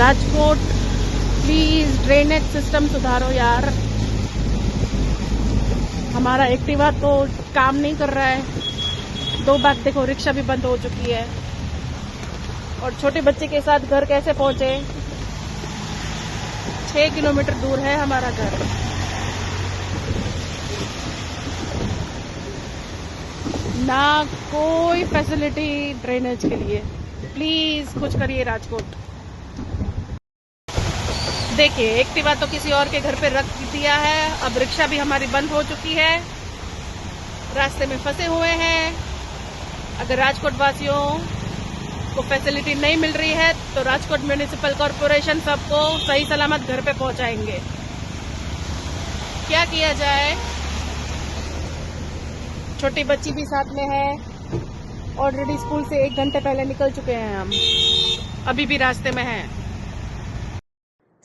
Rajkot please drainage system सुधारो यार। हमारा एक्टिवा तो काम नहीं कर रहा है। दो बार देखो, रिक्शा भी बंद हो चुकी है। और छोटे बच्चे के साथ घर कैसे पहुँचे? छह किलोमीटर दूर है हमारा घर। ना कोई फैसिलिटी ड्रेनेज के लिए। प्लीज़ कुछ करिए राजकोट। देखिए एक्टिवा तो किसी और के घर पे रख दिया है। अब रिक्शा भी हमारी बंद हो चुकी है। रास्ते में फंसे हुए हैं। अगर राजकोट वासियों को फैसिलिटी नहीं मिल रही है तो राजकोट म्यूनिसिपल कॉरपोरेशन सबको सही सलामत घर पे पहुंचाएँगे। क्या किया जाए? छोटी बच्ची भी साथ में है। ऑलरेडी स्कूल से एक घंटे पहले निकल चुके हैं हम। अभी भी रास्ते में हैं।